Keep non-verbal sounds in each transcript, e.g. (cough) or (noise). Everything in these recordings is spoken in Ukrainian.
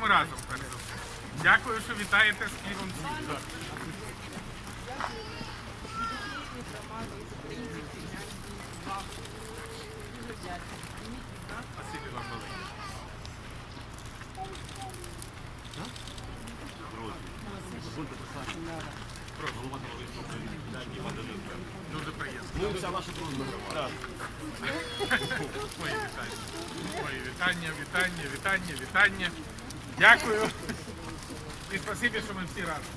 Ми разом. Дякую, що вітаєте з. Спасибі. Дуже приємно. Ну, вся ваша дружба. Мої вітання. Мої вітання, вітання, вітання, вітання. Дякую. І спасибі, що ми всі разом.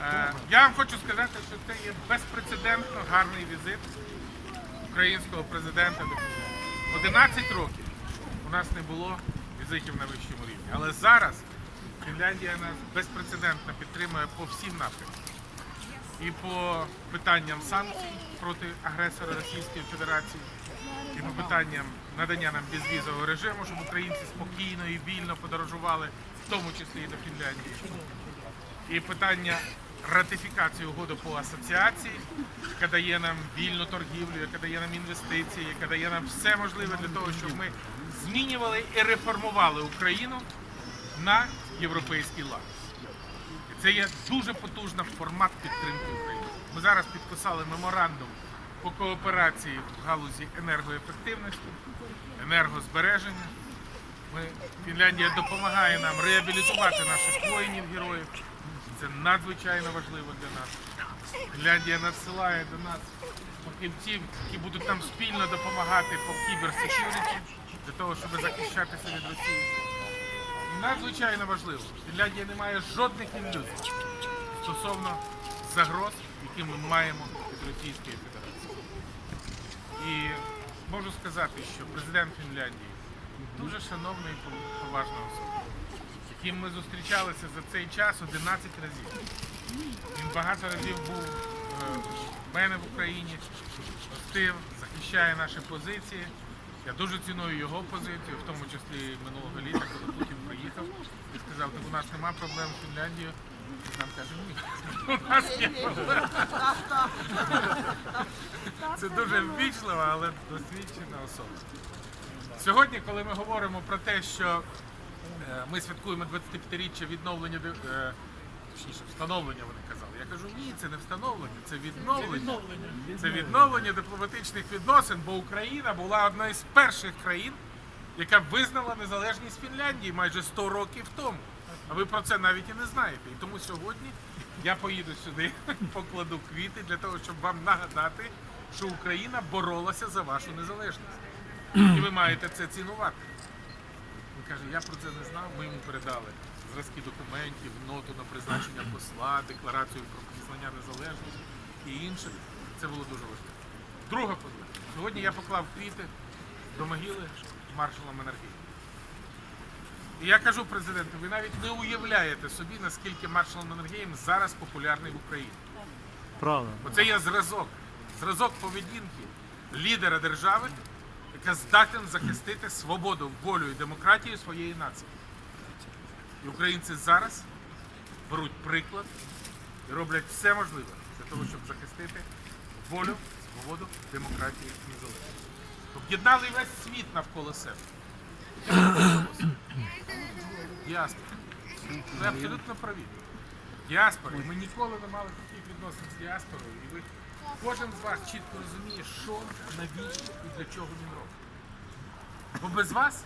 Е, Я вам хочу сказати, що це є безпрецедентно гарний візит українського президента до Фінляндії. 11 років у нас не було візитів на вищому рівні. Але зараз Фінляндія нас безпрецедентно підтримує по всім напрямкам і по питанням санкцій проти агресора Російської Федерації, і по питанням надання нам безвізового режиму, щоб українці спокійно і вільно подорожували, в тому числі і до Фінляндії. І питання ратифікації угоди по асоціації, яка дає нам вільну торгівлю, яка дає нам інвестиції, яка дає нам все можливе для того, щоб ми змінювали і реформували Україну на європейський лад. Це є дуже потужна формат підтримки України. Ми зараз підписали меморандум по кооперації в галузі енергоефективності, енергозбереження. Ми, Фінляндія допомагає нам реабілітувати наших воїнів-героїв. Це надзвичайно важливо для нас. Фінляндія надсилає до нас фахівців, які будуть нам спільно допомагати по кіберсекюріті, для того, щоб захищатися від Росії. Надзвичайно важливо. Фінляндія не має жодних ілюзій стосовно загроз, які ми маємо від Російської. І можу сказати, що президент Фінляндії дуже шановна і поважна особа, яким ми зустрічалися за цей час 11 разів. Він багато разів був е, в мене в Україні, гостив, захищає наші позиції. Я дуже ціную його позицію, в тому числі минулого літа, коли Путін приїхав і сказав, так у нас нема проблем з Фінляндією. Нам каже, ні. Це дуже ввічлива, але досвідчена особа. Сьогодні, коли ми говоримо про те, що е, ми святкуємо 25-річчя відновлення, е, встановлення, вони казали. Я кажу, ні, це не встановлення, це відновлення. Це відновлення дипломатичних відносин, бо Україна була одна із перших країн, яка визнала незалежність Фінляндії майже 100 років тому. А ви про це навіть і не знаєте. І тому сьогодні я поїду сюди, (laughs) покладу квіти для того, щоб вам нагадати, що Україна боролася за вашу незалежність. І ви маєте це цінувати. Він каже, я про це не знав, ми йому передали зразки документів, ноту на призначення посла, декларацію про признання незалежності і інше. Це було дуже важливо. Друга позиція. Сьогодні я поклав квіти до могили маршала Менергія. І я кажу президенту, ви навіть не уявляєте собі, наскільки маршал Менергієм зараз популярний в Україні. Правда. Бо це є зразок, зразок поведінки лідера держави, яка здатен захистити свободу, волю і демократію своєї нації. І українці зараз беруть приклад і роблять все можливе для того, щоб захистити волю, свободу, демократію і незалежність. Об'єднали весь світ навколо себе. Діаспора. Ви абсолютно праві. Діаспора. І ми ніколи не мали таких відносин з діаспорою. І ви кожен з вас чітко розуміє, що, навіщо і для чого він робить. Бо без вас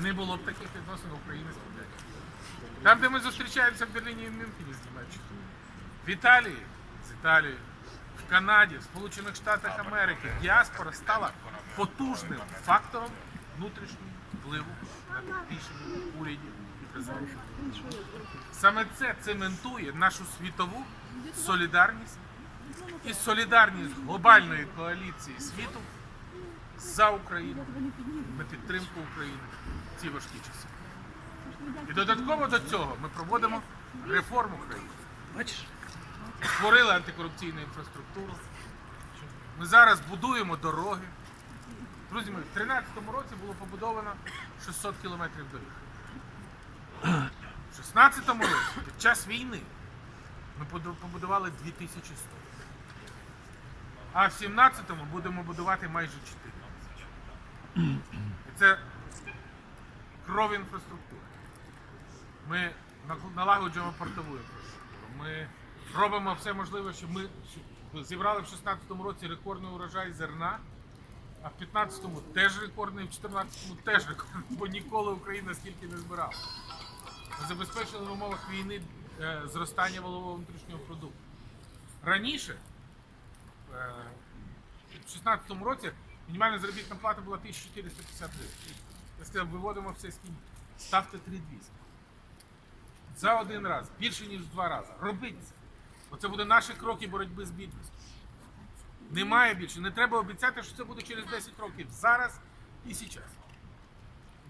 не було б таких відносин України з Фінляндією. Там, де ми зустрічаємося в Берліні і Мюнхені з Німеччиною, в Італії з Італією, в Канаді, в Сполучених Штатах Америки діаспора стала потужним фактором внутрішнього впливу на рішення урядів і президентів. Саме це цементує нашу світову солідарність і солідарність глобальної коаліції світу за Україну на підтримку України в ці важкі часи. І додатково до цього ми проводимо реформу країни. Створили антикорупційну інфраструктуру. Ми зараз будуємо дороги. Друзі в 2013 році було побудовано 600 кілометрів доріг. В 2016 році, під час війни, ми побудували 2100. А в 2017 будемо будувати майже 4. І це кров інфраструктури. Ми налагоджуємо портову інфраструктуру. Ми робимо все можливе, щоб ми зібрали в 2016 році рекордний урожай зерна, а в 2015-му теж рекордний, в 2014-му теж рекордний, бо ніколи Україна стільки не збирала. Забезпечили в умовах війни е, зростання валового внутрішнього продукту. Раніше, е, в 2016 році, мінімальна заробітна плата була 1450 гривень. Я сказав, виводимо все скільки. Ставте 3200. За один раз, більше ніж в два рази. Робіть це. Оце буде наші кроки боротьби з бідністю. Немає більше. Не треба обіцяти, що це буде через 10 років. Зараз і зараз.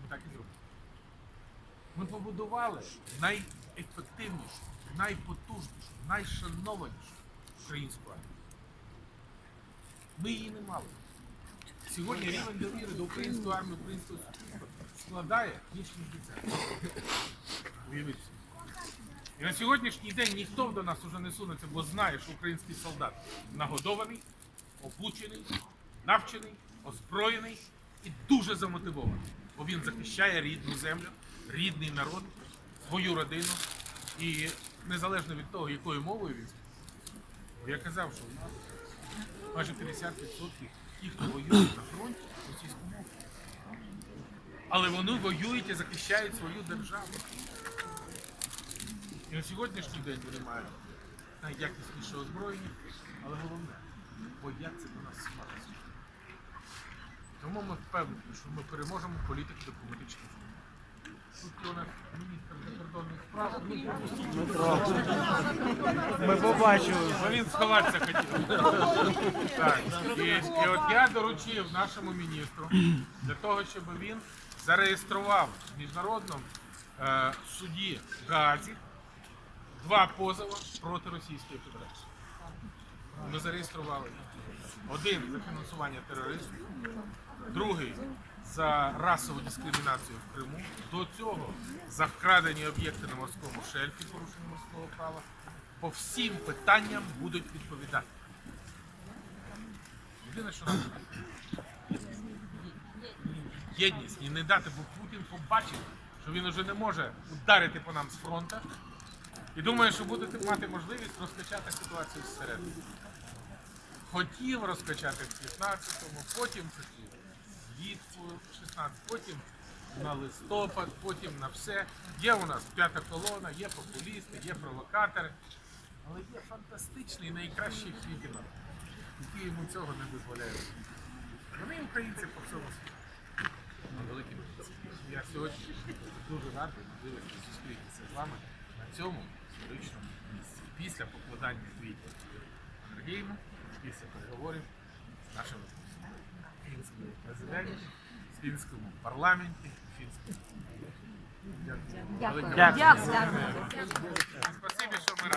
Ми так і зробимо. Ми побудували найефективнішу, найпотужнішу, найшанованішу українську армію. Ми її не мали. Сьогодні рівень довіри до української армії, українського суспільства складає більше ніж Уявіть. І на сьогоднішній день ніхто до нас уже не сунеться, бо знає, що український солдат нагодований, обучений, навчений, озброєний і дуже замотивований. Бо він захищає рідну землю, рідний народ, свою родину. І незалежно від того, якою мовою він. Я казав, що у нас майже 50% тих, хто воює на фронті, російську мову. Але вони воюють і захищають свою державу. І на сьогоднішній день вони мають найякісніше озброєння, але головне, бояться до нас смерть. Тому ми впевнені, що ми переможемо політику дипломатичних змін. Тут у нас міністр закордонних справ. Ми побачили. Бо він сховатися хотів. Так. І, і от я доручив нашому міністру для того, щоб він зареєстрував в міжнародному е, суді в Гаазі два позови проти Російської Федерації. Ми зареєстрували один за фінансування терористів, другий за расову дискримінацію в Криму. До цього за вкрадені об'єкти на морському шельфі, порушення морського права. По всім питанням будуть відповідати. Єдине, що нам єдність і не дати, бо Путін побачив, що він вже не може ударити по нам з фронту. І думає, що буде мати можливість розкачати ситуацію зсередини. Хотів розкачати в 15-му, потім хотів влітку в 16, потім на листопад, потім на все. Є у нас п'ята колона, є популісти, є провокатори, але є фантастичний найкращий світі народ, який йому цього не дозволяє. Вони українці по всьому світу. Великі. Я сьогодні дуже радий можливості зустрітися з вами на цьому історичному місці. Після покладання квітів Енергійну, після переговорів з нашим фінськими президентом, з фінському парламенті, фінському. Дякую. Дякую. Дякую. Дякую. Дякую. Спасибі, що ми разом.